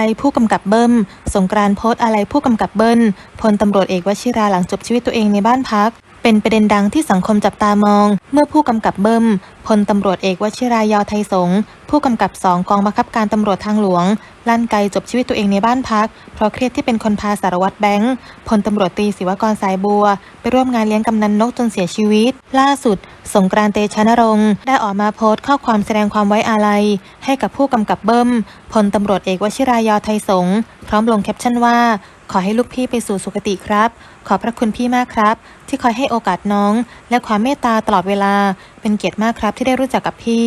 อะไรผู้กำกับเบิ้ม สงกรานต์โพสต์อะไรผู้กำกับเบิ้ล พลตำรวจเอกวชิราหลังจบชีวิตตัวเองในบ้านพัก เป็นประเด็นดังที่สังคมจับตามอง เมื่อผู้กำกับเบิ้มพลตำรวจเอกวชิรายาวไทยสงผู้กำกับสองกองบังคับการตำรวจทางหลวง ลั่นไกจบชีวิตตัวเองในบ้านพัก เพราะเครียดที่เป็นคนพาสารวัตรแบงค์พลตำรวจตีศิวกรสายบัว ไปร่วมงานเลี้ยงกำนันนกจนเสียชีวิต ล่าสุด สงกรานต์เตชะนรงค์ได้ออกมาโพสต์ข้อความแสดงความไว้อาลัย ให้กับผู้กำกับเบิ้มพลตำรวจเอกวชิรายาวไทยสงพร้อมลงแคปชั่นว่า ขอให้ลูกพี่ไปสู่สุคติครับ ขอบพระคุณพี่มากครับ ที่คอยให้โอกาสน้อง และความเมตตาตลอดเวลา เป็นเกียรติมากครับที่ได้รู้จักกับพี่